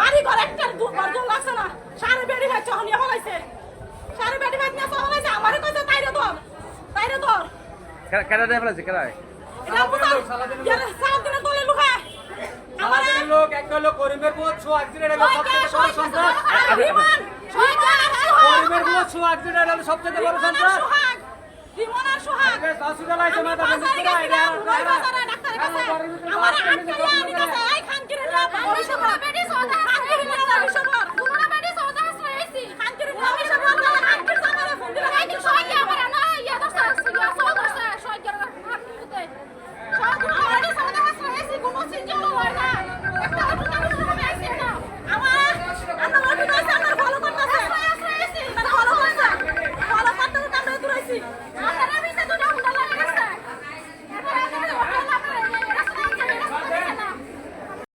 বাড়ি ঘর একটা দু দুবার দুন লাগছে না সারে বেড়ি ভাই চহনিয়া হলাইছে সারে বেড়ি ভাই নিয়ে চহলাইছে আমারে কইছে তাইরে ধর তাইরে ধর কেডা দেয়া ফেলাইছে কেডা এটা বুঝাল সাত দিনের দলে লুকায় আমাদের লোক একটা লোক করিমের পুত ছো অ্যাক্সিডেন্ট হলো সবচেয়ে বড় সন্ত্রাস করিমের পুত ছো অ্যাক্সিডেন্ট হলো সবচেয়ে বড় সন্ত্রাস রিমন আর সোহাগ হসপিটাল আনি কাছে 你我玩他。